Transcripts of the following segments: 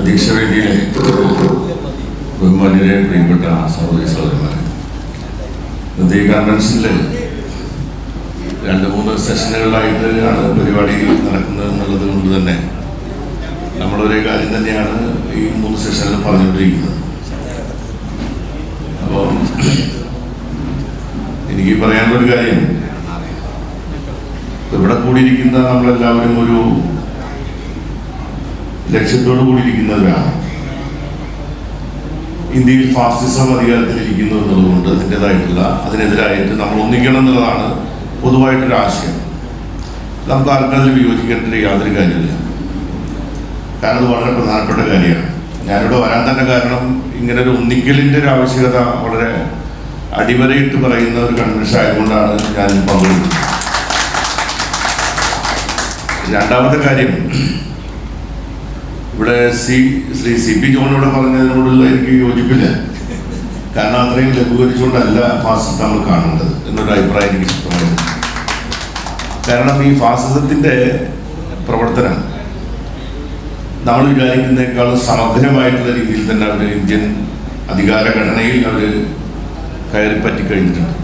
അധ്യക്ഷവേദിയിലെ ബഹുമാന്യരെ പ്രിയപ്പെട്ട സഹോദരി സഹോദരന്മാരെ. ഈ കൺവെൻഷനിൽ രണ്ട് മൂന്ന് സെഷനുകളിലായിട്ട് ആണ് പരിപാടി നടക്കുന്നത് എന്നുള്ളത് കൊണ്ട് തന്നെ നമ്മളൊരേ കാര്യം തന്നെയാണ് ഈ മൂന്ന് സെഷനിൽ പറഞ്ഞുകൊണ്ടിരിക്കുന്നത്. അപ്പോൾ എനിക്ക് പറയാനുള്ളൊരു കാര്യം. ഇവിടെ കൂടിയിരിക്കുന്ന നമ്മളെല്ലാവരും ഒരു ലക്ഷ്യത്തോടു കൂടിയിരിക്കുന്നവരാണ്. ഇന്ത്യയിൽ ഫാസിസം അധികാരത്തിലിരിക്കുന്നു എന്നുള്ളതുകൊണ്ട് അതിന്റെതായിട്ടുള്ള അതിനെതിരായിട്ട് നമ്മൾ ഒന്നിക്കണം എന്നുള്ളതാണ് പൊതുവായിട്ടൊരു ആശയം. നമുക്ക് ആർക്കും അതിൽ വിയോജിക്കേണ്ട യാതൊരു കാര്യമില്ല കാരണം അത് വളരെ പ്രധാനപ്പെട്ട കാര്യമാണ്. ഞാനിവിടെ വരാൻ തന്നെ കാരണം ഇങ്ങനെ ഒരു ഒന്നിക്കലിന്റെ ഒരു ആവശ്യകത വളരെ അടിവരയിട്ട് പറയുന്ന ഒരു കൺവെൻഷൻ ആയതുകൊണ്ടാണ് ഞാൻ പങ്കെടുക്കുന്നത്. രണ്ടാമത്തെ കാര്യം ഇവിടെ C Shri C P John ഇവിടെ പറഞ്ഞതിനോടുള്ള എനിക്ക് യോജിപ്പില്ല. കാരണം അത്രയും ലഘൂകരിച്ചുകൊണ്ടല്ല ഫാസിസം നമ്മൾ കാണേണ്ടത് എന്നൊരു അഭിപ്രായം എനിക്ക് ശക്തമായിരുന്നു. കാരണം ഈ ഫാസിസത്തിന്റെ പ്രവർത്തനം നമ്മൾ വിചാരിക്കുന്നതിനേക്കാൾ സമഗ്രമായിട്ടുള്ള രീതിയിൽ തന്നെ അവർ ഇന്ത്യൻ അധികാര ഘടനയിൽ അവർ കയറി പറ്റിക്കഴിഞ്ഞിട്ടുണ്ട്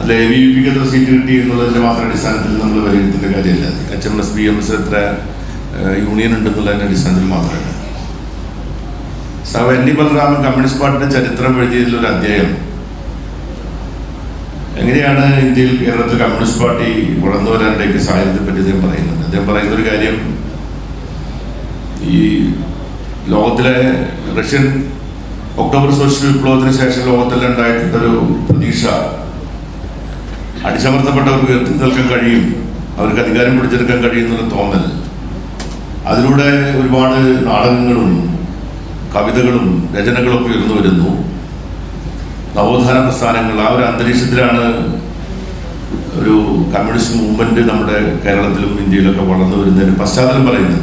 അതിൽ എ വി പിക്ക് എത്ര സീറ്റ് കിട്ടി എന്നുള്ളതിന്റെ മാത്രം അടിസ്ഥാനത്തിൽ നമ്മൾ വിലയിരുത്തേണ്ട കാര്യമില്ല. H M S B M S എത്ര യൂണിയൻ ഉണ്ടെന്നുള്ളതിന്റെ അടിസ്ഥാനത്തിൽ മാത്രമല്ല സാവ് എൻ ഡി ബലറാമൻ കമ്മ്യൂണിസ്റ്റ് പാർട്ടിയുടെ ചരിത്രം എഴുതിയതിലൊരു അധ്യായം. എങ്ങനെയാണ് ഇന്ത്യയിൽ കേരളത്തിൽ കമ്മ്യൂണിസ്റ്റ് പാർട്ടി വളർന്നു വരാനിടയ്ക്ക് സാഹചര്യത്തെ പറ്റി അദ്ദേഹം പറയുന്നുണ്ട് അദ്ദേഹം പറയുന്ന ഒരു കാര്യം ഈ ലോകത്തിലെ റഷ്യൻ ഒക്ടോബർ സോഷ്യൽ വിപ്ലവത്തിന് ശേഷം ലോകത്തിൽ ഉണ്ടായിട്ടുള്ളൊരു പ്രതീക്ഷ അടിച്ചമർത്തപ്പെട്ടവർക്ക് ഉയർത്തി നിൽക്കാൻ കഴിയും അവർക്ക് അധികാരം പിടിച്ചെടുക്കാൻ കഴിയും എന്നുള്ള തോന്നൽ. അതിലൂടെ ഒരുപാട് നാടകങ്ങളും കവിതകളും രചനകളൊക്കെ ഉയർന്നു വരുന്നു. നവോത്ഥാന പ്രസ്ഥാനങ്ങൾ ആ ഒരു അന്തരീക്ഷത്തിലാണ് ഒരു കമ്മ്യൂണിസ്റ്റ് മൂവ്മെന്റ് നമ്മുടെ കേരളത്തിലും ഇന്ത്യയിലൊക്കെ വളർന്നു വരുന്നതിന് പശ്ചാത്തലം പറയുന്നത്.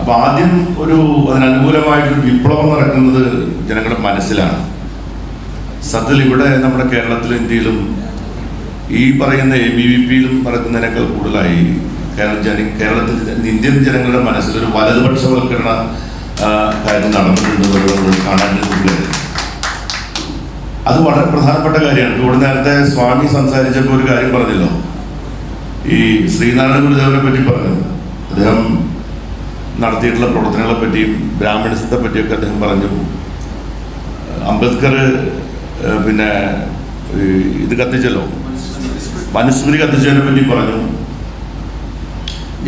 അപ്പൊ ആദ്യം ഒരു അതിനനുകൂലമായിട്ടൊരു വിപ്ലവം നടക്കുന്നത് ജനങ്ങളുടെ മനസ്സിലാണ്. സത്യത്തിൽ ഇവിടെ നമ്മുടെ കേരളത്തിലും ഇന്ത്യയിലും ഈ പറയുന്ന എ ബി വി പിയിലും നടക്കുന്നതിനേക്കാൾ കൂടുതലായി കേരള കേരളത്തിൽ ഇന്ത്യൻ ജനങ്ങളുടെ മനസ്സിൽ ഒരു വലതുപക്ഷവൽക്കരണ കാര്യം നടന്നിട്ടുണ്ട് നമ്മൾ അത് വളരെ പ്രധാനപ്പെട്ട കാര്യമാണ്. ഇവിടെ നേരത്തെ സ്വാമി സംസാരിച്ചപ്പോൾ ഒരു കാര്യം പറഞ്ഞല്ലോ. ഈ ശ്രീനാരായണ ഗുരുദേവനെ പറ്റി പറഞ്ഞു. അദ്ദേഹം നടത്തിയിട്ടുള്ള പ്രവർത്തനങ്ങളെ പറ്റിയും ബ്രാഹ്മണിസത്തെ പറ്റിയൊക്കെ അദ്ദേഹം പറഞ്ഞു. അംബേദ്കർ പിന്നെ ഇത് കത്തിച്ചല്ലോ. മനുസ്മൃതി കത്തിച്ചതിനെ പറ്റി പറഞ്ഞു.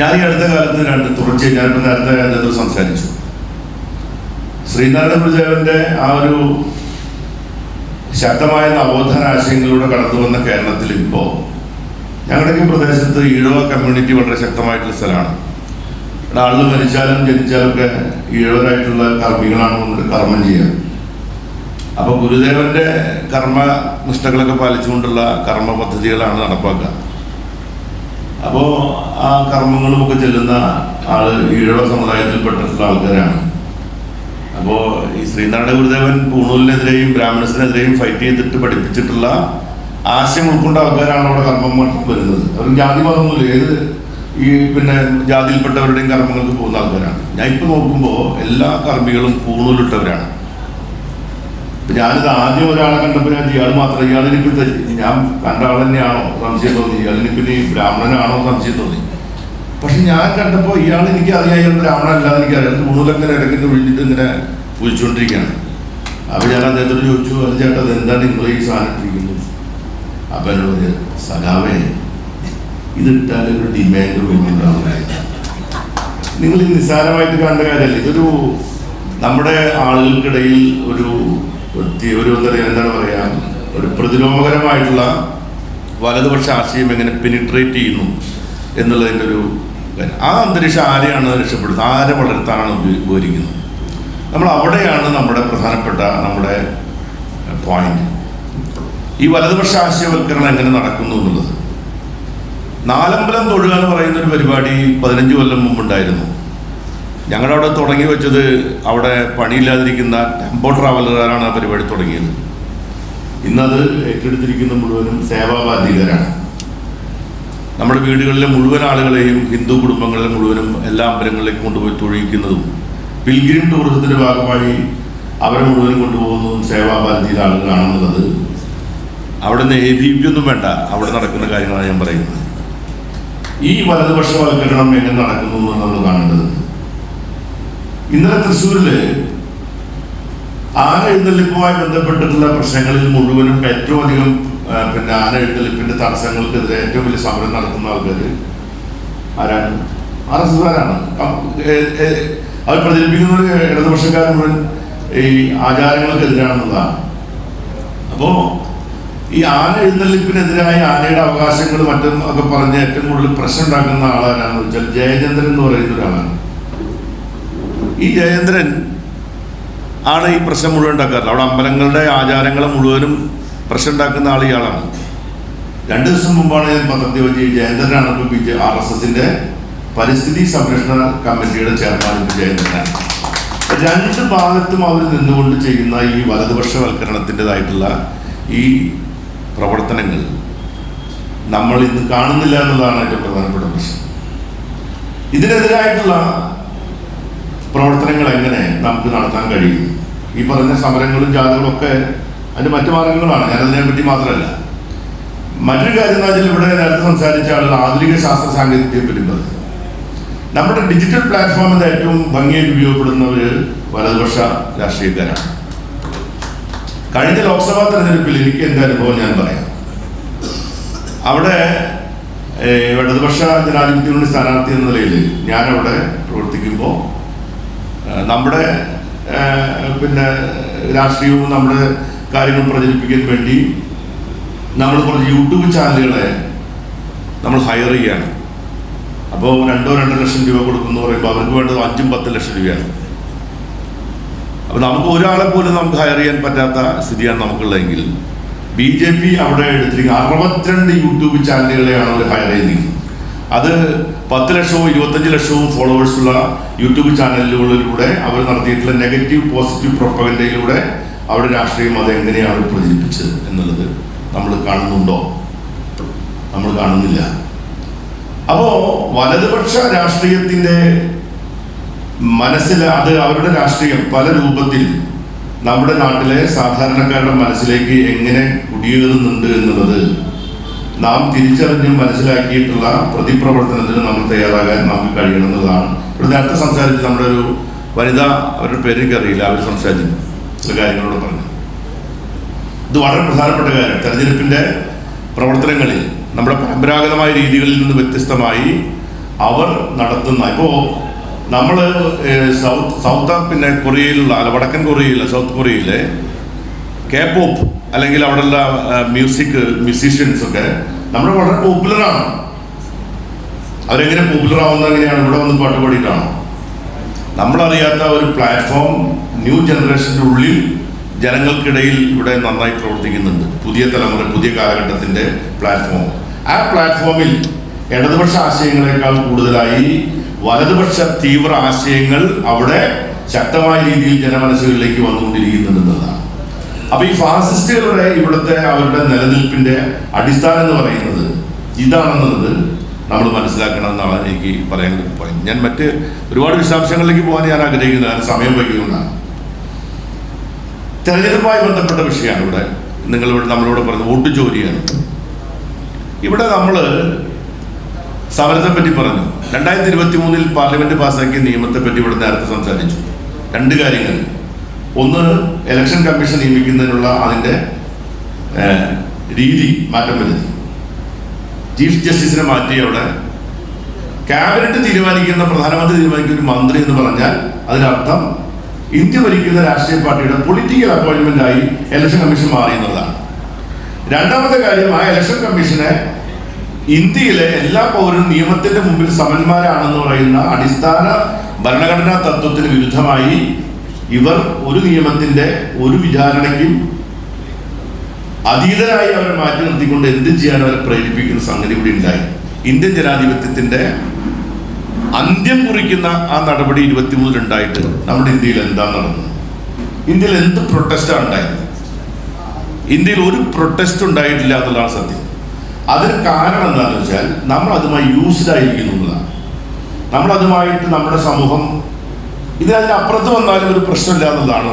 ഞാൻ ഈ അടുത്ത കാലത്ത് രണ്ട് തുടർച്ചയായി ഞാനിപ്പോൾ നേരത്തെ അദ്ദേഹത്തോട് സംസാരിച്ചു. ശ്രീനാരായണ ഗുരുദേവന്റെ ആ ഒരു ശക്തമായ നവോത്ഥാന ആശയങ്ങളിലൂടെ കടന്നു വന്ന കേരളത്തിൽ ഇപ്പോൾ ഞങ്ങളുടെ പ്രദേശത്ത് ഈഴവ കമ്മ്യൂണിറ്റി വളരെ ശക്തമായിട്ടുള്ള സ്ഥലമാണ്. ഇവിടെ ആളുകൾ മരിച്ചാലും ജനിച്ചാലും ഒക്കെ ഈഴവരായിട്ടുള്ള കർമ്മികളാണ് കർമ്മം ചെയ്യുക. അപ്പോൾ ഗുരുദേവന്റെ കർമ്മ നിഷ്ഠകളൊക്കെ പാലിച്ചുകൊണ്ടുള്ള കർമ്മ പദ്ധതികളാണ് നടപ്പാക്കുക. അപ്പോൾ ആ കർമ്മങ്ങളുമൊക്കെ ചെല്ലുന്ന ആൾ ഈഴവ സമുദായത്തിൽപ്പെട്ടിട്ടുള്ള ആൾക്കാരാണ്. അപ്പോ ഈ ശ്രീനാരായണ ഗുരുദേവൻ പൂണൂലിനെതിരെയും ബ്രാഹ്മണസിനെതിരെയും ഫൈറ്റ് ചെയ്തിട്ട് പഠിപ്പിച്ചിട്ടുള്ള ആശയം ഉൾക്കൊണ്ട ആൾക്കാരാണ് അവിടെ കർമ്മം വരുന്നത്. അവർ ജാതി മതമൊന്നുമില്ല. ഏത് ഈ പിന്നെ ജാതിയിൽപ്പെട്ടവരുടെയും കർമ്മങ്ങൾക്ക് പോകുന്ന ആൾക്കാരാണ്. ഞാൻ ഇപ്പൊ നോക്കുമ്പോൾ എല്ലാ കർമ്മികളും പൂണൂലിട്ടവരാണ്. ഞാനിത് ആദ്യം ഒരാളെ കണ്ടപ്പോൾ ഞാൻ ഇയാൾ മാത്രം ഇയാൾ എനിക്ക് ഞാൻ കണ്ട ആൾ തന്നെയാണോ സംശയം തോന്നി? ഇയാൾ എനിക്ക് ഇനി ബ്രാഹ്മണനാണോ സംശയം തോന്നി. പക്ഷെ ഞാൻ കണ്ടപ്പോൾ ഇയാൾ എനിക്ക് അറിയാം ഇയാൾ ബ്രാഹ്മണൻ അല്ലാതെ എനിക്കറിയാം. പൂണൂലങ്ങനെ ഇടയ്ക്കിട്ട് വിളിച്ചിട്ട് ഇങ്ങനെ പൂജിച്ചുകൊണ്ടിരിക്കുകയാണ് അപ്പൊ ഞാൻ അദ്ദേഹത്തോട് ചോദിച്ചു അത് ചേട്ടാ എന്താണ് നിങ്ങൾ ഈ സാധനം ഇട്ടിരിക്കുന്നത്? അപ്പൊ എന്നോട് സഖാവേ ഇതിട്ടാൽ ഒരു ഡിമാൻഡ് വരുന്നുണ്ടാവില്ല നിങ്ങൾ നിസ്സാരമായിട്ട് കണ്ട കാര്യമല്ല. ഇതൊരു നമ്മുടെ ആളുകൾക്കിടയിൽ ഒരു ഒരു എന്താ എന്താണ് പറയുക ഒരു പ്രതിലോമകരമായിട്ടുള്ള വലതുപക്ഷ ആശയം എങ്ങനെ പെനിട്രേറ്റ് ചെയ്യുന്നു എന്നുള്ളതിന്റെ ഒരു ആ അന്തരീക്ഷം ആരെയാണ് രക്ഷപ്പെടുന്നത് ആരെ വളർത്താനാണ് ഉപ- ഉപകരിക്കുന്നത്? നമ്മൾ അവിടെയാണ് നമ്മുടെ പ്രധാനപ്പെട്ട നമ്മുടെ പോയിന്റ് ഈ വലതുപക്ഷ ആശയവൽക്കരണം എങ്ങനെ നടക്കുന്നു എന്നുള്ളത്. നാലമ്പലം തൊഴുക എന്ന് പറയുന്ന ഒരു പരിപാടി പതിനഞ്ച് കൊല്ലം മുമ്പുണ്ടായിരുന്നു. ഞങ്ങളവിടെ തുടങ്ങി വെച്ചത് അവിടെ പണിയില്ലാതിരിക്കുന്ന ടെമ്പോ ട്രാവലറുകാരാണ് ആ പരിപാടി തുടങ്ങിയത്. ഇന്നത് ഏറ്റെടുത്തിരിക്കുന്ന മുഴുവനും സേവാബാധികരാണ് നമ്മുടെ വീടുകളിലെ മുഴുവൻ ആളുകളെയും ഹിന്ദു കുടുംബങ്ങളിലെ മുഴുവനും എല്ലാ അമ്പലങ്ങളിലേക്കും കൊണ്ടുപോയി തൊഴിയിക്കുന്നതും പിൽഗ്രിം ടൂറിസത്തിന്റെ ഭാഗമായി അവരെ മുഴുവനും കൊണ്ടുപോകുന്നതും സേവാബാധിത ആളുകളാണെന്നുള്ളത് അവിടെ നിന്ന് എ ബി പി ഒന്നും വേണ്ട അവിടെ നടക്കുന്ന കാര്യങ്ങളാണ് ഞാൻ പറയുന്നത്. ഈ വലതുപക്ഷവൽക്കരണം എങ്ങനെ നടക്കുന്നു എന്ന് നമ്മൾ കാണേണ്ടത് ഇന്നലെ തൃശ്ശൂരിൽ ആന എഴുന്നള്ളിപ്പുമായി ബന്ധപ്പെട്ടിട്ടുള്ള പ്രശ്നങ്ങളിൽ മുഴുവനും ഏറ്റവും അധികം പിന്നെ ആന എഴുന്നള്ളിപ്പിന്റെ തടസ്സങ്ങൾക്കെതിരെ ഏറ്റവും വലിയ സമരം നടത്തുന്ന ആൾക്കാർ ആരാണ്? ആർ എസ് എസ്കാരാണ് അവർ പ്രചരിപ്പിക്കുന്നത് ഇടതുപക്ഷക്കാർ മുഴുവൻ ഈ ആചാരങ്ങൾക്കെതിരാണെന്നുള്ളതാണ്. അപ്പോ ഈ ആന എഴുന്നള്ളിപ്പിനെതിരായ ആനയുടെ അവകാശങ്ങൾ മറ്റും ഒക്കെ പറഞ്ഞ് ഏറ്റവും കൂടുതൽ പ്രശ്നം ഉണ്ടാക്കുന്ന ആളാരാണെന്ന് വെച്ചാൽ ജയചന്ദ്രൻ എന്ന് പറയുന്ന ഒരാളാണ്. ഈ ജയേന്ദ്രൻ ആണ് ഈ പ്രശ്നം മുഴുവൻ ഉണ്ടാക്കാറ്. അവിടെ അമ്പലങ്ങളുടെ ആചാരങ്ങൾ മുഴുവനും പ്രശ്നം ഉണ്ടാക്കുന്ന ആൾ ഇയാളാണ്. രണ്ട് ദിവസം മുമ്പാണ് ഞാൻ പത്രത്തിൽ വെച്ച് ജയേന്ദ്രനാണ് ഇപ്പോൾ ആർ എസ് എസിന്റെ പരിസ്ഥിതി സംരക്ഷണ കമ്മിറ്റിയുടെ ചെയർമാൻ ജയേന്ദ്രനാണ്. രണ്ട് ഭാഗത്തും അവർ നിന്നുകൊണ്ട് ചെയ്യുന്ന ഈ വലതുപക്ഷവൽക്കരണത്തിന്റെതായിട്ടുള്ള ഈ പ്രവർത്തനങ്ങൾ നമ്മൾ ഇന്ന് കാണുന്നില്ല എന്നതാണ് ഏറ്റവും പ്രധാനപ്പെട്ട പ്രശ്നം. ഇതിനെതിരായിട്ടുള്ള പ്രവർത്തനങ്ങൾ എങ്ങനെ നമുക്ക് നടത്താൻ കഴിയും? ഈ പറഞ്ഞ സമരങ്ങളും ജാഥകളും ഒക്കെ മറ്റു മാർഗങ്ങളാണ്. ഞാൻ അതിനെ പറ്റി മാത്രമല്ല. മറ്റൊരു കാര്യം എന്ന് വെച്ചാൽ ഇവിടെ നേരത്തെ സംസാരിച്ച ആളുകൾ ആധുനിക ശാസ്ത്ര സാങ്കേതികതയെ പറ്റി നമ്മുടെ ഡിജിറ്റൽ പ്ലാറ്റ്ഫോമിൽ ഏറ്റവും ഭംഗിയായിട്ട് ഉപയോഗപ്പെടുന്നവർ വലതുപക്ഷ രാഷ്ട്രീയക്കാരാണ്. കഴിഞ്ഞ ലോക്സഭാ തെരഞ്ഞെടുപ്പിൽ എനിക്ക് എന്റെ അനുഭവം ഞാൻ പറയാം. അവിടെ ഇടതുപക്ഷ ജനാധിപത്യ സ്ഥാനാർത്ഥി എന്ന നിലയിൽ ഞാനവിടെ പ്രവർത്തിക്കുമ്പോൾ നമ്മുടെ പിന്നെ രാഷ്ട്രീയവും നമ്മുടെ കാര്യങ്ങൾ പ്രചരിപ്പിക്കാൻ വേണ്ടി നമ്മൾ കുറച്ച് യൂട്യൂബ് ചാനലുകളെ നമ്മൾ ഹയർ ചെയ്യുകയാണ്. അപ്പോൾ രണ്ടോ രണ്ടോ ലക്ഷം രൂപ കൊടുക്കുന്നു പറയുമ്പോൾ അവർക്ക് വേണ്ടത് അഞ്ചും പത്ത് ലക്ഷം രൂപയാണ്. അപ്പോൾ നമുക്ക് ഒരാളെ പോലും നമുക്ക് ഹയർ ചെയ്യാൻ പറ്റാത്ത സ്ഥിതിയാണ് നമുക്കുള്ളതെങ്കിൽ ബി ജെ പി അവിടെ എടുത്തിരിക്കുന്ന അറുപത്തിരണ്ട് യൂട്യൂബ് ചാനലുകളെയാണ് അവർ ഹയർ ചെയ്യുന്നത്. അത് പത്ത് ലക്ഷവും ഇരുപത്തഞ്ച് ലക്ഷവും ഫോളോവേഴ്സുള്ള യൂട്യൂബ് ചാനലുകളിലൂടെ അവർ നടത്തിയിട്ടുള്ള നെഗറ്റീവ് പോസിറ്റീവ് പ്രൊപ്പഗൻഡയിലൂടെ അവരുടെ രാഷ്ട്രീയം അത് എങ്ങനെയാണ് പ്രചരിപ്പിച്ചത് എന്നുള്ളത് നമ്മൾ കാണുന്നുണ്ടോ? നമ്മൾ കാണുന്നില്ല. അപ്പോ വലതുപക്ഷ രാഷ്ട്രീയത്തിന്റെ മനസ്സിൽ അത് അവരുടെ രാഷ്ട്രീയം പല രൂപത്തിൽ നമ്മുടെ നാട്ടിലെ സാധാരണക്കാരുടെ മനസ്സിലേക്ക് എങ്ങനെ കുടിയേറുന്നുണ്ട് എന്നുള്ളത് നാം തിരിച്ചറിഞ്ഞും മനസ്സിലാക്കിയിട്ടുള്ള പ്രതിപ്രവർത്തനത്തിന് നമ്മൾ തയ്യാറാകാൻ നമുക്ക് കഴിയണമെന്നതാണ് ഇവിടെ നേരത്തെ സംസാരിച്ച് നമ്മുടെ ഒരു വനിത അവരുടെ പേരെനിക്കറിയില്ല അവർ സംസാരിച്ചു. ചില കാര്യങ്ങളോട് പറഞ്ഞു. ഇത് വളരെ പ്രധാനപ്പെട്ട കാര്യം. തെരഞ്ഞെടുപ്പിന്റെ പ്രവർത്തനങ്ങളിൽ നമ്മുടെ പരമ്പരാഗതമായ രീതികളിൽ നിന്ന് വ്യത്യസ്തമായി അവർ നടത്തുന്ന ഇപ്പോൾ നമ്മൾ സൗത്ത് സൗത്ത് പിന്നെ കൊറിയയിലുള്ള അല്ല വടക്കൻ കൊറിയയിലെ സൗത്ത് കൊറിയയിലെ കെ പോപ്പ് അല്ലെങ്കിൽ അവിടെയുള്ള മ്യൂസിക് മ്യൂസീഷ്യൻസ് നമ്മുടെ വളരെ പോപ്പുലറാണ് അവരെങ്ങനെ പോപ്പുലർ ആവുന്നത് എങ്ങനെയാണ്? ഇവിടെ വന്ന് പാട്ട് പാടിയിട്ടാണോ? നമ്മളറിയാത്ത ഒരു പ്ലാറ്റ്ഫോം ന്യൂ ജനറേഷന്റെ ഉള്ളിൽ ജനങ്ങൾക്കിടയിൽ ഇവിടെ നന്നായി പ്രവർത്തിക്കുന്നുണ്ട്. പുതിയ തലമുറ പുതിയ കാലഘട്ടത്തിന്റെ പ്ലാറ്റ്ഫോം ആ പ്ലാറ്റ്ഫോമിൽ ഇടതുപക്ഷ ആശയങ്ങളെക്കാൾ കൂടുതലായി വലതുപക്ഷ തീവ്ര ആശയങ്ങൾ അവിടെ ശക്തമായ രീതിയിൽ ജനമനസ്സുകളിലേക്ക് വന്നുകൊണ്ടിരിക്കുന്നുണ്ടെന്നതാണ് അപ്പൊ ഈ ഫാസിസ്റ്റുകളുടെ ഇവിടുത്തെ അവരുടെ നിലനിൽപ്പിന്റെ അടിസ്ഥാനം എന്ന് പറയുന്നത് ഇതാണെന്നുള്ളത് നമ്മൾ മനസ്സിലാക്കണം എന്നാണ് എനിക്ക് പറയാൻ പറയും ഞാൻ മറ്റ് ഒരുപാട് വിശദാംശങ്ങളിലേക്ക് പോകാൻ ഞാൻ ആഗ്രഹിക്കുന്നു. കാരണം സമയം വൈകുന്നതാണ് തെരഞ്ഞെടുപ്പുമായി ബന്ധപ്പെട്ട വിഷയമാണ് ഇവിടെ. നിങ്ങൾ ഇവിടെ നമ്മളോട് പറയുന്നത് വോട്ട് ചോരിയാണ് ഇവിടെ നമ്മൾ സമരത്തെ പറ്റി പറഞ്ഞു. രണ്ടായിരത്തി ഇരുപത്തി മൂന്നിൽ പാർലമെന്റ് പാസ്സാക്കിയ നിയമത്തെ പറ്റി ഇവിടെ നേരത്തെ സംസാരിച്ചു. രണ്ട് കാര്യങ്ങൾ. ഒന്ന് ഇലക്ഷൻ കമ്മീഷൻ നിയമിക്കുന്നതിനുള്ള അതിന്റെ രീതി മാറ്റം വരുത്തി. ചീഫ് ജസ്റ്റിസിനെ മാറ്റി അവിടെ. ക്യാബിനറ്റ് തീരുമാനിക്കുന്ന പ്രധാനമന്ത്രി തീരുമാനിക്കുന്ന ഒരു മന്ത്രി എന്ന് പറഞ്ഞാൽ അതിനർത്ഥം ഇന്ത്യ ഭരിക്കുന്ന രാഷ്ട്രീയ പാർട്ടിയുടെ പൊളിറ്റിക്കൽ അപ്പോയിന്റ്മെന്റ് ആയി ഇലക്ഷൻ കമ്മീഷൻ മാറി എന്നുള്ളതാണ് രണ്ടാമത്തെ കാര്യം ആ ഇലക്ഷൻ കമ്മീഷനെ ഇന്ത്യയിലെ എല്ലാ പൗരനും നിയമത്തിന്റെ മുമ്പിൽ സമന്മാരാണെന്ന് പറയുന്ന അടിസ്ഥാന ഭരണഘടനാ തത്വത്തിന് വിരുദ്ധമായി ഇവർ ഒരു നിയമത്തിന്റെ ഒരു വിചാരണയ്ക്കും അതീതരായി അവരെ മാറ്റി നിർത്തിക്കൊണ്ട് എന്ത് ചെയ്യാൻ അവരെ പ്രേരിപ്പിക്കുന്ന സംഗതി കൂടി ഉണ്ടായി. ഇന്ത്യൻ ജനാധിപത്യത്തിന്റെ അന്ത്യം കുറിക്കുന്ന ആ നടപടി ഇരുപത്തിമൂന്നിൽ ഉണ്ടായിട്ട് നമ്മുടെ ഇന്ത്യയിൽ എന്താ നടന്നത് ഇന്ത്യയിൽ എന്ത് പ്രൊട്ടസ്റ്റാണ് ഉണ്ടായത്? ഇന്ത്യയിൽ ഒരു പ്രൊട്ടസ്റ്റ് ഉണ്ടായിട്ടില്ല എന്നുള്ളതാണ് സത്യം. അതിന് കാരണം എന്താണെന്ന് വെച്ചാൽ നമ്മൾ അതുമായി യൂസ്ഡ് ആയിരിക്കുന്നു എന്നതാണ് നമ്മൾ അതുമായിട്ട് നമ്മുടെ സമൂഹം ഇതിനതിന് അപ്പുറത്ത് വന്നാലും ഒരു പ്രശ്നമില്ല എന്നുള്ളതാണ്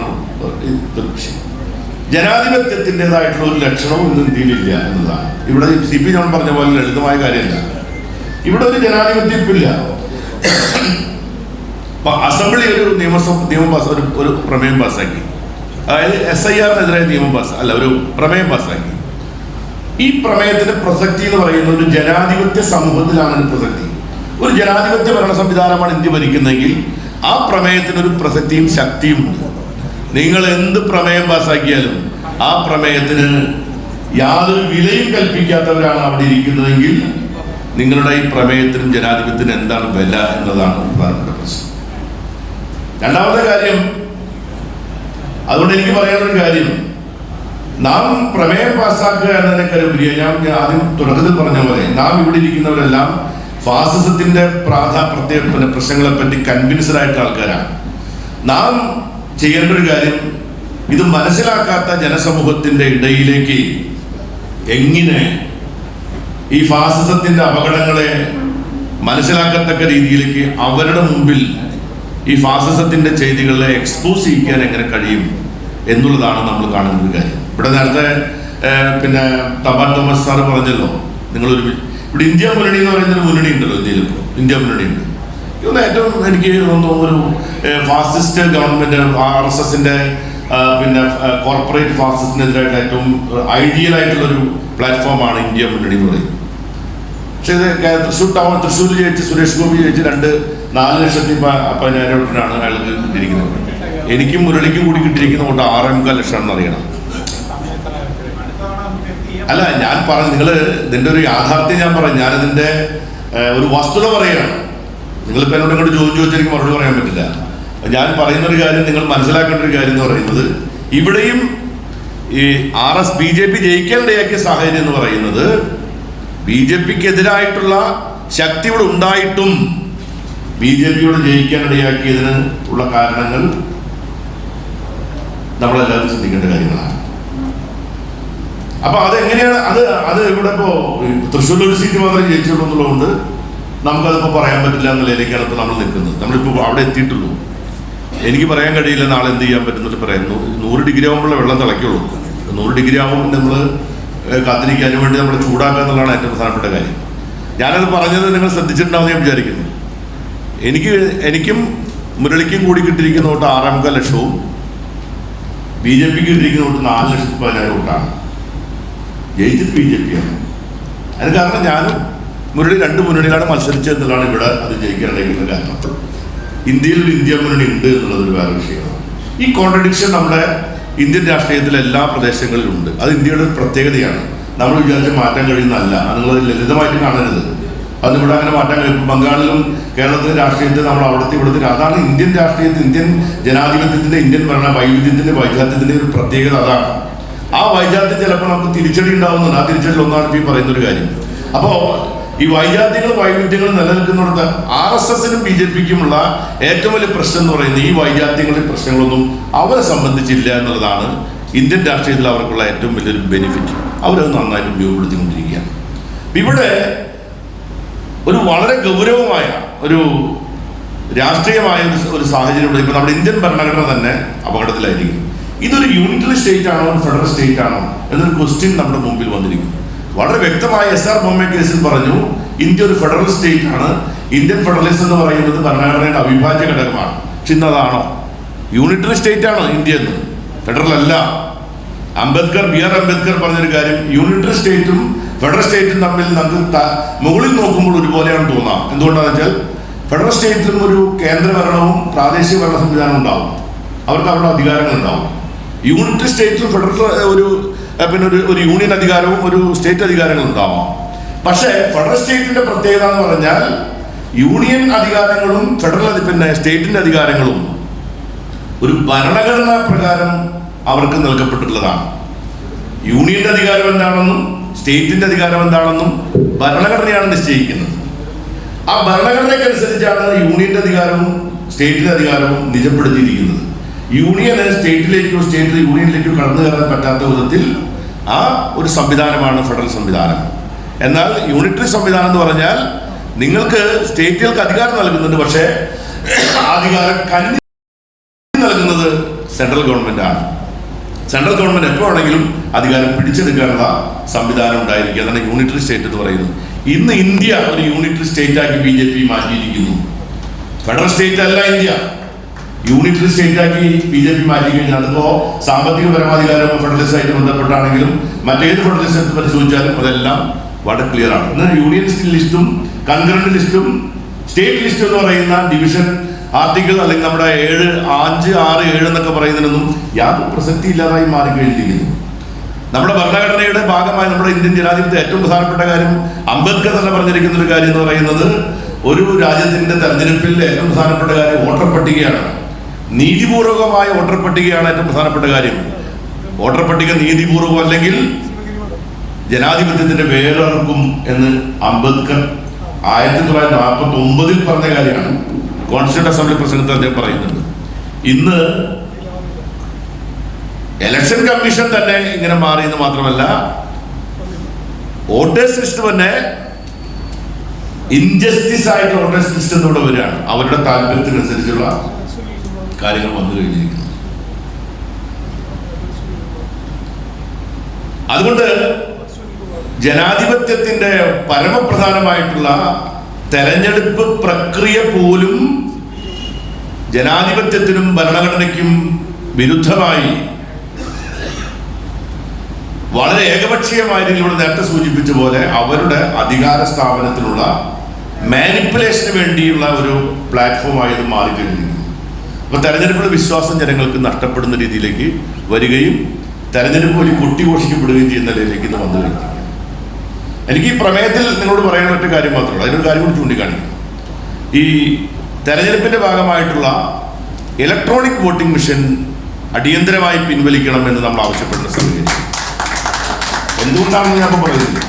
ജനാധിപത്യത്തിന്റെതായിട്ടുള്ള ഒരു ലക്ഷണവും ഇന്ന് ഇന്ത്യയിലില്ല എന്നതാണ് ഇവിടെ സി പി ജോൺ പറഞ്ഞ പോലെ ലളിതമായ കാര്യമല്ല. ഇവിടെ ഒരു ജനാധിപത്യം ഇപ്പില്ല അസംബ്ലി ഒരു നിയമസഭ നിയമം പാസ് ഒരു ഒരു പ്രമേയം പാസ്സാക്കി അതായത് എസ് ഐ ആറിനെതിരായ നിയമം പാസ് അല്ല ഒരു പ്രമേയം പാസ്സാക്കി ഈ പ്രമേയത്തിന്റെ പ്രസക്തി എന്ന് പറയുന്നത് ഒരു ജനാധിപത്യ സമൂഹത്തിലാണ് പ്രസക്തി. ഒരു ജനാധിപത്യ ഭരണ സംവിധാനമാണ് ഇന്ത്യ ഭരിക്കുന്നതെങ്കിൽ ആ പ്രമേയത്തിനൊരു പ്രസക്തിയും ശക്തിയും നിങ്ങൾ എന്ത് പ്രമേയം പാസ്സാക്കിയാലും ആ പ്രമേയത്തിന് യാതൊരു വിലയും കൽപ്പിക്കാത്തവരാണ് അവിടെ ഇരിക്കുന്നതെങ്കിൽ നിങ്ങളുടെ ഈ പ്രമേയത്തിനും ജനാധിപത്യത്തിനും എന്താണ് വില എന്നതാണ് പ്രധാനപ്പെട്ട പ്രശ്നം രണ്ടാമത്തെ കാര്യം അതുകൊണ്ട് എനിക്ക് പറയാനൊരു കാര്യം. നാം പ്രമേയം പാസ്സാക്കുക എന്നതിനേക്കാൾ ഞാൻ ആദ്യം തുടക്കത്തിൽ പറഞ്ഞ പോലെ നാം ഇവിടെ ഇരിക്കുന്നവരെല്ലാം ഫാസിസത്തിന്റെ പ്രാധാ പ്രത്യേക പ്രശ്നങ്ങളെ പറ്റി കൺവിൻസ്ഡ് ആയിട്ടുള്ള ആൾക്കാരാണ്. നാം ചെയ്യേണ്ട ഒരു കാര്യം ഇത് മനസ്സിലാക്കാത്ത ജനസമൂഹത്തിന്റെ ഇടയിലേക്ക് എങ്ങനെ ഈ ഫാസിസത്തിന്റെ അപകടങ്ങളെ മനസ്സിലാക്കത്തക്ക രീതിയിലേക്ക് അവരുടെ മുമ്പിൽ ഈ ഫാസിസത്തിന്റെ ചെയ്തികളെ എക്സ്പോസ് ചെയ്യിക്കാൻ എങ്ങനെ കഴിയും എന്നുള്ളതാണ് നമ്മൾ കാണുന്ന ഒരു കാര്യം. ഇവിടെ നേരത്തെ പിന്നെ തപാൽ തോമസ് സാറ് പറഞ്ഞല്ലോ നിങ്ങളൊരു ഇവിടെ ഇന്ത്യ മുന്നണി എന്ന് പറയുന്ന ഒരു മുന്നണി ഉണ്ടല്ലോ ഇന്ത്യയിൽ ഇപ്പോൾ ഇന്ത്യ മുന്നണി ഉണ്ട്. ഇതൊന്ന് ഏറ്റവും എനിക്ക് ഒരു ഫാസിസ്റ്റ് ഗവൺമെന്റ് ആർ എസ് എസിന്റെ പിന്നെ കോർപ്പറേറ്റ് ഫാസിസ്റ്റിനെതിരായിട്ട് ഏറ്റവും ഐഡിയൽ ആയിട്ടുള്ള ഒരു പ്ലാറ്റ്ഫോമാണ് ഇന്ത്യ മുന്നണി എന്ന് പറയുന്നത്. പക്ഷേ ഇത് തൃശ്ശൂർ ടൗൺ തൃശ്ശൂർ ജയിച്ച് സുരേഷ് ഗോപി ജയിച്ച് രണ്ട് നാല് ലക്ഷത്തി പതിനായിരം വോട്ടിനാണ് അയാൾക്ക് കിട്ടിയിരിക്കുന്നത്. എനിക്കും മുരളിക്കും കൂടി കിട്ടിയിരിക്കുന്ന വോട്ട് ആറേ മുക്കാൽ ലക്ഷമാണെന്ന് അറിയണം. അല്ല ഞാൻ പറഞ്ഞു നിങ്ങൾ ഇതിന്റെ ഒരു യാഥാർത്ഥ്യം ഞാൻ പറഞ്ഞു ഞാനിതിന്റെ ഒരു വസ്തുത പറയുകയാണ് നിങ്ങളിപ്പോൾ എന്നോട് ഇങ്ങോട്ട് ചോദിച്ചു ചോദിച്ചാൽ മറുപടി പറയാൻ പറ്റില്ല. ഞാൻ പറയുന്ന ഒരു കാര്യം നിങ്ങൾ മനസ്സിലാക്കേണ്ട ഒരു കാര്യം എന്ന് പറയുന്നത് ഇവിടെയും ഈ R S B J P ജയിക്കാനിടയാക്കിയ സാഹചര്യം എന്ന് പറയുന്നത് ബി ജെ പിക്ക് എതിരായിട്ടുള്ള ശക്തി ഇവിടെ ഉണ്ടായിട്ടും ബി ജെ പിയോട് ജയിക്കാനിടയാക്കിയതിന് ഉള്ള കാരണങ്ങൾ നമ്മളെല്ലാവരും ചിന്തിക്കേണ്ട കാര്യങ്ങളാണ്. അപ്പൊ അതെങ്ങനെയാണ്? അത് അത് ഇവിടെ ഇപ്പോ തൃശ്ശൂർ ഒരു സീറ്റ് മാത്രമേ ജയിച്ചുള്ളൂ എന്നുള്ളതുകൊണ്ട് നമുക്കതിപ്പോ പറയാൻ പറ്റില്ല എന്നുള്ളതിലേക്കാണ് ഇപ്പൊ നമ്മൾ നിൽക്കുന്നത്. നമ്മളിപ്പോ അവിടെ എത്തിയിട്ടുള്ളൂ. എനിക്ക് പറയാൻ കഴിയില്ല നാളെ എന്ത് ചെയ്യാൻ പറ്റുന്നിട്ട് പറയാം. നൂറ് ഡിഗ്രി ആകുമ്പോഴേ വെള്ളം തിളയ്ക്കുള്ളൂ. നൂറ് ഡിഗ്രി ആകുമ്പോൾ നമ്മൾ കാത്തിരിക്കാൻ വേണ്ടി നമ്മൾ ചൂടാക്കുക എന്നുള്ളതാണ് ഏറ്റവും പ്രധാനപ്പെട്ട കാര്യം. ഞാനത് പറഞ്ഞത് നിങ്ങൾ ശ്രദ്ധിച്ചിട്ടുണ്ടാവും ഞാൻ വിചാരിക്കുന്നു. എനിക്ക് എനിക്കും മുരളിക്കും കൂടി കിട്ടിയിരിക്കുന്ന വോട്ട് ആറേ മുക്കാൽ ലക്ഷവും ബി ജെ പിക്ക് കിട്ടിയിരിക്കുന്ന വോട്ട് നാല് ലക്ഷത്തി പതിനായിരം വോട്ടാണ്. ജയിച്ചത് ബി ജെ പിയാണ് അതിന് കാരണം ഞാനും മുരളി രണ്ട് മുന്നണികളാണ് മത്സരിച്ചത് എന്നുള്ളതാണ് ഇവിടെ അത് ജയിക്കാനുള്ള കാരണം. ഇന്ത്യയിൽ ഒരു ഇന്ത്യ മുന്നണി ഉണ്ട് എന്നുള്ളത് ഒരു വേറെ വിഷയമാണ്. ഈ കോൺട്രഡിക്ഷൻ നമ്മുടെ ഇന്ത്യൻ രാഷ്ട്രീയത്തിലെ എല്ലാ പ്രദേശങ്ങളിലും ഉണ്ട്. അത് ഇന്ത്യയുടെ ഒരു പ്രത്യേകതയാണ്. നമ്മൾ വിചാരിച്ച് മാറ്റാൻ കഴിയുന്നതല്ല. നിങ്ങൾ ലളിതമായിട്ട് കാണരുത്. അത് ഇവിടെ അങ്ങനെ മാറ്റാൻ കഴിയും. ബംഗാളിലും കേരളത്തിലെ രാഷ്ട്രീയത്തിൽ നമ്മൾ അവിടുത്തെ ഇവിടുത്തെ അതാണ് ഇന്ത്യൻ രാഷ്ട്രീയത്തിൽ ഇന്ത്യൻ ജനാധിപത്യത്തിന്റെ ഇന്ത്യൻ ഭരണ വൈവിധ്യത്തിന്റെ വൈജാത്യത്തിന്റെ ഒരു പ്രത്യേകത അതാണ്. ആ വൈജാത്യം ചിലപ്പോൾ നമുക്ക് തിരിച്ചടി ഉണ്ടാവുന്നുണ്ട്. ആ തിരിച്ചടി ഒന്നാണ് ഈ പറയുന്ന ഒരു കാര്യം. അപ്പോ ഈ വൈജാത്യങ്ങളും വൈവിധ്യങ്ങളും നിലനിൽക്കുന്നിടത്ത് ആർ എസ് എസിനും ബി ജെ പിക്കുമുള്ള ഏറ്റവും വലിയ പ്രശ്നം എന്ന് പറയുന്നത് ഈ വൈജാത്യങ്ങളുടെ പ്രശ്നങ്ങളൊന്നും അവരെ സംബന്ധിച്ചില്ല എന്നുള്ളതാണ് ഇന്ത്യൻ രാഷ്ട്രീയത്തിൽ അവർക്കുള്ള ഏറ്റവും വലിയൊരു ബെനിഫിറ്റ്. അവരത് നന്നായിട്ട് ഉപയോഗപ്പെടുത്തിക്കൊണ്ടിരിക്കുകയാണ്. ഇവിടെ ഒരു വളരെ ഗൗരവമായ ഒരു രാഷ്ട്രീയമായ ഒരു സാഹചര്യം ഇവിടെ ഇപ്പൊ നമ്മുടെ ഇന്ത്യൻ ഭരണഘടന തന്നെ അപകടത്തിലായിരിക്കും. ഇതൊരു യൂണിറ്ററി സ്റ്റേറ്റ് ആണോ ഫെഡറൽ സ്റ്റേറ്റ് ആണോ എന്നൊരു ക്വസ്റ്റ്യൻ നമ്മുടെ മുമ്പിൽ വന്നിരിക്കുന്നു. വളരെ വ്യക്തമായ എസ് ആർ ബൊമ്മ കേസിൽ പറഞ്ഞു ഇന്ത്യ ഒരു ഫെഡറൽ സ്റ്റേറ്റ് ആണ്. ഇന്ത്യൻ ഫെഡറലിസം എന്ന് പറയുന്നത് ഭരണഘടനയുടെ അവിഭാജ്യ ഘടകമാണ്. പക്ഷെ അതാണോ യൂണിറ്ററി സ്റ്റേറ്റ് ആണോ ഇന്ത്യ എന്ന്? ഫെഡറൽ അല്ല. അംബേദ്കർ ബി ആർ അംബേദ്കർ പറഞ്ഞൊരു കാര്യം യൂണിറ്ററി സ്റ്റേറ്റും ഫെഡറൽ സ്റ്റേറ്റും തമ്മിൽ നമുക്ക് മുകളിൽ നോക്കുമ്പോൾ ഒരുപോലെയാണ് തോന്നാം. എന്തുകൊണ്ടാണെന്ന് വെച്ചാൽ ഫെഡറൽ സ്റ്റേറ്റിലും ഒരു കേന്ദ്രഭരണവും പ്രാദേശിക ഭരണ സംവിധാനവും ഉണ്ടാവും. അവർക്ക് അവരുടെ അധികാരങ്ങൾ ഉണ്ടാവും. യൂണിറ്ററി സ്റ്റേറ്റിലും ഫെഡറൽ ഒരു പിന്നെ ഒരു ഒരു യൂണിയൻ അധികാരവും ഒരു സ്റ്റേറ്റ് അധികാരങ്ങളും ഉണ്ടാവാം. പക്ഷേ ഫെഡറൽ സ്റ്റേറ്റിന്റെ പ്രത്യേകത എന്ന് പറഞ്ഞാൽ യൂണിയൻ അധികാരങ്ങളും ഫെഡറൽ പിന്നെ സ്റ്റേറ്റിന്റെ അധികാരങ്ങളും ഒരു ഭരണഘടനാ പ്രകാരം അവർക്ക് നൽകപ്പെട്ടിട്ടുള്ളതാണ്. യൂണിയന്റെ അധികാരം എന്താണെന്നും സ്റ്റേറ്റിന്റെ അധികാരം എന്താണെന്നും ഭരണഘടനയാണ് നിശ്ചയിക്കുന്നത്. ആ ഭരണഘടനയ്ക്കനുസരിച്ചാണ് യൂണിയന്റെ അധികാരവും സ്റ്റേറ്റിന്റെ അധികാരവും നിജപ്പെടുത്തിയിരിക്കുന്നത്. യൂണിയന് സ്റ്റേറ്റിലേക്കോ സ്റ്റേറ്റ് യൂണിയനിലേക്കോ കടന്നു കയറാൻ പറ്റാത്ത വിധത്തിൽ ആ ഒരു സംവിധാനമാണ് ഫെഡറൽ സംവിധാനം. എന്നാൽ യൂണിറ്ററി സംവിധാനം എന്ന് പറഞ്ഞാൽ നിങ്ങൾക്ക് സ്റ്റേറ്റുകൾക്ക് അധികാരം നൽകുന്നുണ്ട് പക്ഷേ അധികാരം കന്നി നൽകുന്നത് സെൻട്രൽ ഗവൺമെന്റ് ആണ്. സെൻട്രൽ ഗവൺമെന്റ് എപ്പോഴാണെങ്കിലും അധികാരം പിടിച്ചെടുക്കാനുള്ള സംവിധാനം ഉണ്ടായിരിക്കുക അതാണ് യൂണിറ്ററി സ്റ്റേറ്റ് എന്ന് പറയുന്നത്. ഇന്ന് ഇന്ത്യ ഒരു യൂണിറ്ററി സ്റ്റേറ്റ് ആക്കി ബി ജെ പി മാറ്റിയിരിക്കുന്നു. ഫെഡറൽ സ്റ്റേറ്റ് അല്ല ഇന്ത്യ. യൂണിറ്ററി സ്റ്റേറ്റ് ആക്കി ബി ജെ പി മാറ്റി കഴിഞ്ഞാൽ അതിപ്പോ സാമ്പത്തിക പരമാധികാരം ഫെഡറലിസ്റ്റായിട്ട് ബന്ധപ്പെട്ടാണെങ്കിലും മറ്റേത് ഫെഡറലിസ്റ്റ് പരിശോധിച്ചാലും അതെല്ലാം വളരെ ക്ലിയർ ആണ്. എന്നാൽ യൂണിയൻ ലിസ്റ്റും കൺഗ്രന്റ് ലിസ്റ്റും സ്റ്റേറ്റ് ലിസ്റ്റ് എന്ന് പറയുന്ന ഡിവിഷൻ ആർട്ടിക്കിൾ അല്ലെങ്കിൽ നമ്മുടെ ഏഴ് അഞ്ച് ആറ് ഏഴ് എന്നൊക്കെ പറയുന്നതിനൊന്നും യാതൊരു പ്രസക്തി ഇല്ലാതായി മാറിക്കഴിഞ്ഞിരിക്കുന്നു. നമ്മുടെ ഭരണഘടനയുടെ ഭാഗമായി നമ്മുടെ ഇന്ത്യൻ ജനാധിപത്യത്തെ ഏറ്റവും പ്രധാനപ്പെട്ട കാര്യം അംബേദ്കർ തന്നെ പറഞ്ഞിരിക്കുന്ന ഒരു കാര്യം എന്ന് പറയുന്നത് ഒരു രാജ്യത്തിന്റെ തെരഞ്ഞെടുപ്പിൽ ഏറ്റവും പ്രധാനപ്പെട്ട കാര്യം വോട്ടർ പട്ടികയാണ്. നീതിപൂർവകമായ വോട്ടർ പട്ടികയാണ് ഏറ്റവും പ്രധാനപ്പെട്ട കാര്യം. വോട്ടർ പട്ടിക നീതിപൂർവം അല്ലെങ്കിൽ ജനാധിപത്യത്തിന്റെ വേരർക്കും എന്ന് അംബേദ്കർ ആയിരത്തി തൊള്ളായിരത്തി നാൽപ്പത്തി ഒമ്പതിൽ പറഞ്ഞ കാര്യമാണ്. കോൺസ്റ്റിറ്റ്യൂട്ട് അസംബ്ലി പ്രസംഗത്തിൽ അദ്ദേഹം പറയുന്നത്. ഇന്ന് എലക്ഷൻ കമ്മീഷൻ തന്നെ ഇങ്ങനെ മാറി എന്ന് മാത്രമല്ല വോട്ടേഴ്സ് ലിസ്റ്റ് തന്നെ ഇൻജസ്റ്റിസ് ആയിട്ട് വോട്ടേഴ്സ് ലിസ്റ്റ് എന്നിവിടെ വരികയാണ്. അവരുടെ താല്പര്യത്തിനനുസരിച്ചുള്ള കാര്യങ്ങൾ വന്നു കഴിഞ്ഞിരിക്കുന്നു. അതുകൊണ്ട് ജനാധിപത്യത്തിന്റെ പരമപ്രധാനമായിട്ടുള്ള തെരഞ്ഞെടുപ്പ് പ്രക്രിയ പോലും ജനാധിപത്യത്തിനും ഭരണഘടനയ്ക്കും വിരുദ്ധമായി വളരെ ഏകപക്ഷീയമായ രീതിയിലൂടെ നേരത്തെ സൂചിപ്പിച്ച പോലെ അവരുടെ അധികാര സ്ഥാപനത്തിനുള്ള മാനിപ്പുലേഷന് വേണ്ടിയുള്ള ഒരു പ്ലാറ്റ്ഫോമായി ഇത് മാറിക്കഴിഞ്ഞിരിക്കുന്നു. അപ്പൊ തെരഞ്ഞെടുപ്പിലെ വിശ്വാസം ജനങ്ങൾക്ക് നഷ്ടപ്പെടുന്ന രീതിയിലേക്ക് വരികയും തെരഞ്ഞെടുപ്പ് ഒരു കുട്ടി ഘോഷിക്കപ്പെടുകയും ചെയ്യുന്ന നിലയിലേക്ക് ഇന്ന് വന്നു എനിക്ക് ഈ പ്രമേയത്തിൽ നിങ്ങളോട് പറയാൻ ഒറ്റ കാര്യം മാത്രമേ അതിനൊരു കാര്യം കൂടി ചൂണ്ടിക്കാണിക്കും. ഈ തെരഞ്ഞെടുപ്പിന്റെ ഭാഗമായിട്ടുള്ള ഇലക്ട്രോണിക് വോട്ടിംഗ് മെഷീൻ അടിയന്തരമായി പിൻവലിക്കണം എന്ന് നമ്മൾ ആവശ്യപ്പെടുന്ന സാഹചര്യം എന്തുകൊണ്ടാണ് ഞാൻ ഇപ്പം പറയുന്നത്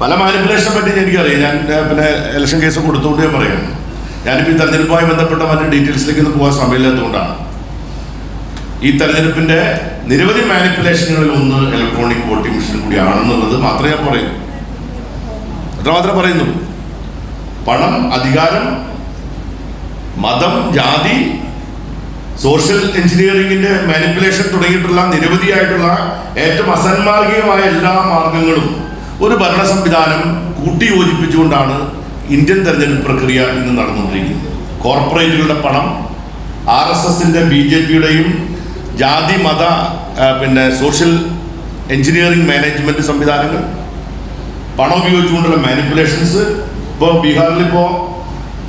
പല മാനിപ്പുലേഷനെ പറ്റി എനിക്കറിയാം. ഞാൻ പിന്നെ ഇലക്ഷൻ കേസ് കൊടുത്തുകൊണ്ട് ഞാൻ പറയാം. ഞാനിപ്പോൾ ഈ തെരഞ്ഞെടുപ്പുമായി ബന്ധപ്പെട്ട മറ്റു ഡീറ്റെയിൽസിലേക്ക് ഒന്നും പോകാൻ സമയമില്ലാത്തതുകൊണ്ടാണ്. ഈ തെരഞ്ഞെടുപ്പിന്റെ നിരവധി മാനിപ്പുലേഷനുകളിൽ ഒന്ന് ഇലക്ട്രോണിക് വോട്ടിംഗ് മെഷീൻ കൂടിയാണെന്നുള്ളത് മാത്രമേ ഞാൻ പറയൂ അത്രമാത്രമേ പറയുന്നുള്ളൂ പണം അധികാരം മതം ജാതി സോഷ്യൽ എഞ്ചിനീയറിംഗിന്റെ മാനിപ്പുലേഷൻ തുടങ്ങിയിട്ടുള്ള നിരവധിയായിട്ടുള്ള ഏറ്റവും അസന്മാർഗീയമായ എല്ലാ മാർഗങ്ങളും ഒരു ഭരണ സംവിധാനം കൂട്ടിയോജിപ്പിച്ചുകൊണ്ടാണ് ഇന്ത്യൻ തെരഞ്ഞെടുപ്പ് പ്രക്രിയ ഇന്ന് നടന്നുകൊണ്ടിരിക്കുന്നത് കോർപ്പറേറ്റുകളുടെ പണം ആർ എസ് എസിന്റെ ബി ജെ പിയുടെയും ജാതി മത പിന്നെ സോഷ്യൽ എഞ്ചിനീയറിംഗ് മാനേജ്മെന്റ് സംവിധാനങ്ങൾ പണം ഉപയോഗിച്ചുകൊണ്ടുള്ള മാനിപ്പുലേഷൻസ്. ഇപ്പോൾ ബീഹാറിൽ ഇപ്പോൾ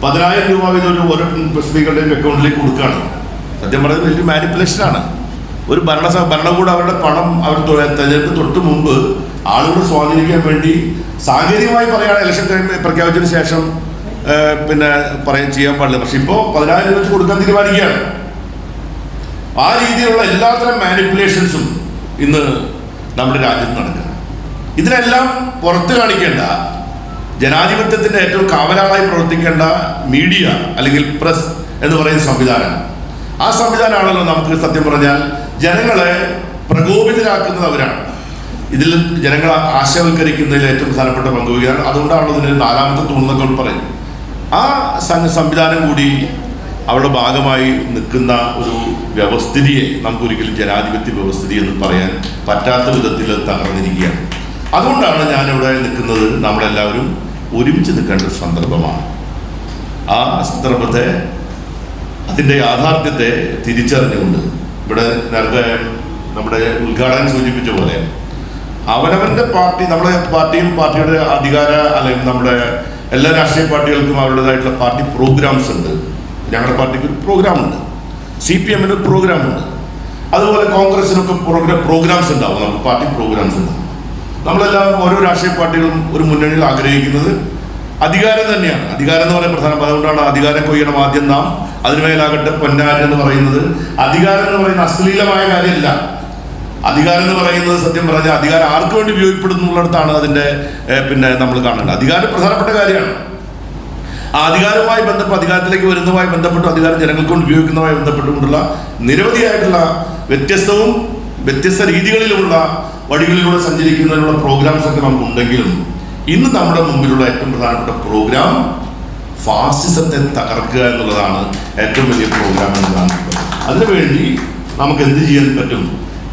പതിനായിരം രൂപ വീതം ഒരു ഓരോ സ്ത്രീകളുടെയും അക്കൗണ്ടിലേക്ക് കൊടുക്കുകയാണ്. സത്യം പറയുന്നത് വലിയ മാനിപ്പുലേഷനാണ്. ഒരു ഭരണ ഭരണകൂടം അവരുടെ പണം അവർ തെരഞ്ഞെടുപ്പ് തൊട്ട് മുമ്പ് ആളുകളെ സ്വാധീനിക്കാൻ വേണ്ടി സാങ്കേതികമായി പറയുകയാണ് ഇലക്ഷൻ പ്രഖ്യാപിച്ചതിന് ശേഷം പിന്നെ പറയാൻ ചെയ്യാൻ പാടില്ല. പക്ഷെ ഇപ്പോ പതിനായിരം രൂപ വെച്ച് കൊടുക്കാൻ തീരുമാനിക്കുകയാണ്. ആ രീതിയിലുള്ള എല്ലാത്തരം മാനിപ്പുലേഷൻസും ഇന്ന് നമ്മുടെ രാജ്യത്ത് നടക്കുക ഇതിനെല്ലാം പുറത്ത് കാണിക്കേണ്ട ജനാധിപത്യത്തിന്റെ ഏറ്റവും കാവലാളായി പ്രവർത്തിക്കേണ്ട മീഡിയ അല്ലെങ്കിൽ പ്രസ് എന്ന് പറയുന്ന സംവിധാനം. ആ സംവിധാനമാണല്ലോ നമുക്ക് സത്യം പറഞ്ഞാൽ ജനങ്ങളെ പ്രകോപിതരാക്കുന്നത് അവരാണ് ഇതിൽ ജനങ്ങൾ ആശയവൽക്കരിക്കുന്നതിൽ ഏറ്റവും പ്രധാനപ്പെട്ട പങ്ക് വഹിക്കുകയാണ് അതുകൊണ്ടാണല്ലോ ഇതിന് നാലാമത്തെ തൂണെന്നൊക്കെ പറയും ആ സംവിധാനം കൂടി അവരുടെ ഭാഗമായി നിൽക്കുന്ന ഒരു വ്യവസ്ഥിതിയെ നമുക്കൊരിക്കലും ജനാധിപത്യ വ്യവസ്ഥിതി എന്ന് പറയാൻ പറ്റാത്ത വിധത്തിൽ തകർന്നിരിക്കുകയാണ്. അതുകൊണ്ടാണ് ഞാനിവിടെ നിൽക്കുന്നത് നമ്മളെല്ലാവരും ഒരുമിച്ച് നിൽക്കേണ്ട ഒരു സന്ദർഭമാണ്. ആ സന്ദർഭത്തെ അതിന്റെ യാഥാർത്ഥ്യത്തെ തിരിച്ചറിഞ്ഞുകൊണ്ട് ഇവിടെ നേരത്തെ നമ്മുടെ ഉദ്ഘാടനം സൂചിപ്പിച്ച പോലെ അവനവന്റെ പാർട്ടി നമ്മുടെ പാർട്ടിയും പാർട്ടിയുടെ അധികാര അല്ലെങ്കിൽ നമ്മുടെ എല്ലാ രാഷ്ട്രീയ പാർട്ടികൾക്കും അവരുടേതായിട്ടുള്ള പാർട്ടി പ്രോഗ്രാംസ് ഉണ്ട്. ഞങ്ങളുടെ പാർട്ടിക്ക് ഒരു പ്രോഗ്രാം ഉണ്ട്. സി പി എമ്മിന് ഒരു പ്രോഗ്രാം ഉണ്ട്. അതുപോലെ കോൺഗ്രസിനൊക്കെ പ്രോഗ്രാം പ്രോഗ്രാംസ് ഉണ്ടാവും. നമുക്ക് പാർട്ടി പ്രോഗ്രാംസ് ഉണ്ടാവും നമ്മളെല്ലാം ഓരോ രാഷ്ട്രീയ പാർട്ടികളും ഒരു മുന്നണിയിൽ ആഗ്രഹിക്കുന്നത് അധികാരം തന്നെയാണ്. അധികാരം എന്ന് പറയുന്നത് പ്രധാനം അതുകൊണ്ടാണ് അധികാരം കൊയ്യണം ആദ്യം നാം. അതിനുമേലാകട്ടെ പൊന്നാരി എന്ന് പറയുന്നത്. അധികാരം എന്ന് പറയുന്ന അശ്ലീലമായ കാര്യമില്ല. അധികാരം എന്ന് പറയുന്നത് സത്യം പറഞ്ഞാൽ അധികാരം ആർക്ക് വേണ്ടി ഉപയോഗപ്പെടുന്നു എന്നുള്ളിടത്താണ് അതിന്റെ പിന്നെ നമ്മൾ കാണേണ്ടത്. അധികാരം പ്രധാനപ്പെട്ട കാര്യമാണ്. ആ അധികാരവുമായി ബന്ധപ്പെട്ട് അധികാരത്തിലേക്ക് വരുന്നതുമായി ബന്ധപ്പെട്ട് അധികാരം ജനങ്ങൾക്ക് കൊണ്ട് ഉപയോഗിക്കുന്നതുമായി ബന്ധപ്പെട്ടുകൊണ്ടുള്ള നിരവധിയായിട്ടുള്ള വ്യത്യസ്തവും വ്യത്യസ്ത രീതികളിലുമുള്ള വഴികളിലൂടെ സഞ്ചരിക്കുന്നതിനുള്ള പ്രോഗ്രാംസ് ഒക്കെ നമുക്ക് ഉണ്ടെങ്കിലും ഇന്ന് നമ്മുടെ മുമ്പിലുള്ള ഏറ്റവും പ്രധാനപ്പെട്ട പ്രോഗ്രാം ഫാസിസത്തെ തകർക്കുക എന്നുള്ളതാണ് ഏറ്റവും വലിയ പ്രോഗ്രാം എന്നതാണ് അതിനുവേണ്ടി നമുക്ക് എന്ത് ചെയ്യാൻ പറ്റും?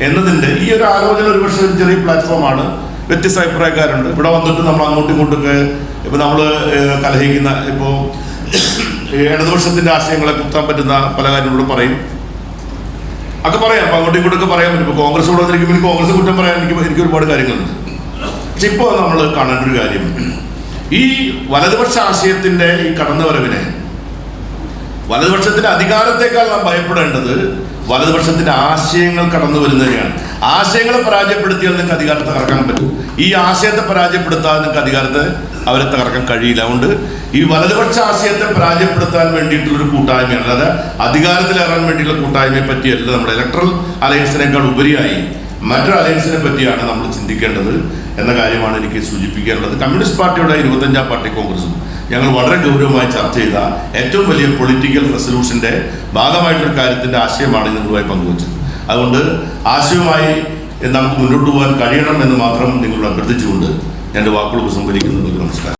എന്നതിന്റെ ഈ ഒരു ആലോചന ഒരുപക്ഷെ ഒരു ചെറിയ പ്ലാറ്റ്ഫോമാണ്. വ്യത്യസ്ത അഭിപ്രായക്കാരുണ്ട്. ഇവിടെ വന്നിട്ട് നമ്മൾ അങ്ങോട്ടും ഇങ്ങോട്ടൊക്കെ ഇപ്പോൾ നമ്മൾ കലഹിക്കുന്ന ഇപ്പോൾ ഇടതുപക്ഷത്തിന്റെ ആശയങ്ങളെ കുത്താൻ പറ്റുന്ന പല കാര്യങ്ങളോട് പറയും. ഒക്കെ പറയാം. അപ്പോൾ അങ്ങോട്ടും ഇങ്ങോട്ടൊക്കെ പറയാൻ പറ്റും. കോൺഗ്രസ് കൂടെ വന്നിരിക്കുമ്പോൾ എനിക്ക് കോൺഗ്രസ് കുറ്റം പറയാൻ എനിക്ക് എനിക്ക് ഒരുപാട് കാര്യങ്ങളുണ്ട്. പക്ഷെ ഇപ്പോൾ നമ്മൾ കാണേണ്ട ഒരു കാര്യം. ഈ വലതുപക്ഷ ആശയത്തിന്റെ ഈ കടന്നുവരവിനെ വലതുപക്ഷത്തിന്റെ അധികാരത്തെക്കാൾ നാം ഭയപ്പെടേണ്ടത് വലതുപക്ഷത്തിന്റെ ആശയങ്ങൾ കടന്നു വരുന്നതിനെയാണ് ആശയങ്ങളെ പരാജയപ്പെടുത്തിയാൽ നിങ്ങൾക്ക് അധികാരത്തെ തകർക്കാൻ പറ്റും. ഈ ആശയത്തെ പരാജയപ്പെടുത്താതെ നിങ്ങൾക്ക് അധികാരത്തെ അവരെ തകർക്കാൻ കഴിയില്ല. അതുകൊണ്ട് ഈ വലതുപക്ഷ ആശയത്തെ പരാജയപ്പെടുത്താൻ വേണ്ടിയിട്ടുള്ള ഒരു കൂട്ടായ്മയാണ്. അല്ലാതെ അധികാരത്തിലേറാൻ വേണ്ടിയുള്ള കൂട്ടായ്മയെ പറ്റിയല്ല നമ്മുടെ ഇലക്ട്രൽ അലയൻസിനേക്കാൾ ഉപരിയായി മറ്റൊരു അലയൻസിനെ പറ്റിയാണ് നമ്മൾ ചിന്തിക്കേണ്ടത് എന്ന കാര്യമാണ് എനിക്ക് സൂചിപ്പിക്കാനുള്ളത്. കമ്മ്യൂണിസ്റ്റ് പാർട്ടിയുടെ ഇരുപത്തഞ്ചാം പാർട്ടി കോൺഗ്രസും. ഞങ്ങൾ വളരെ ഗൗരവമായി ചർച്ച ചെയ്ത ഏറ്റവും വലിയ പൊളിറ്റിക്കൽ റെസൊല്യൂഷന്റെ ഭാഗമായിട്ടൊരു കാര്യത്തിന്റെ ആശയമാണ് നിങ്ങളുമായി പങ്കുവച്ചത്. അതുകൊണ്ട് ആശയവുമായി നമുക്ക് മുന്നോട്ട് പോകാൻ കഴിയണം എന്ന് മാത്രം നിങ്ങളോട് അഭ്യർത്ഥിച്ചുകൊണ്ട് എന്റെ വാക്കുകൾ ഉപസംഹരിക്കുന്നു. നമസ്കാരം.